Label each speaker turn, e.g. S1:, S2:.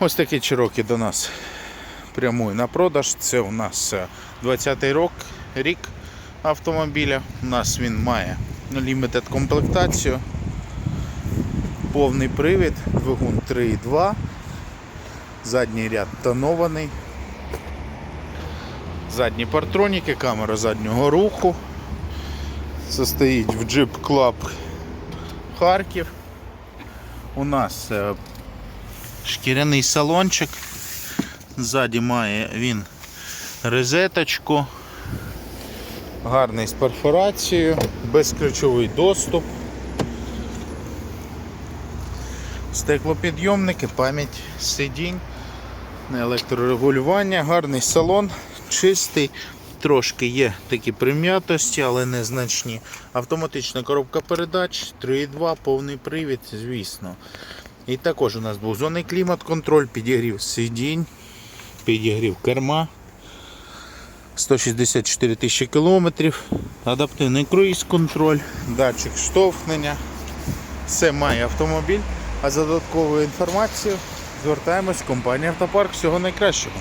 S1: Ось такий Cherokee до нас прямує на продаж. Це у нас е, 20-й рок, рік автомобіля. У нас він має лімітед комплектацію. Повний привід, двигун 3.2. Задній ряд тонований. Задні партроніки, камера заднього руху. Состоїть в Jeep Club Харків. У нас е, шкіряний салончик. Ззаді має він розеточку. Гарний з перфорацією, безключовий доступ. Стеклопідйомники, пам'ять сидінь, електрорегулювання, гарний салон, чистий, трошки є такі прим'ятості, але незначні. Автоматична коробка передач, 3.2, повний привід, звісно. І також у нас двозонний клімат-контроль, підігрів сидінь, підігрів керма. 164 тисячі кілометрів, адаптивний круїз-контроль, датчик штовхнення. Все має автомобіль. А за додатковою інформацією звертаємось в компанію Автопарк. Всього найкращого.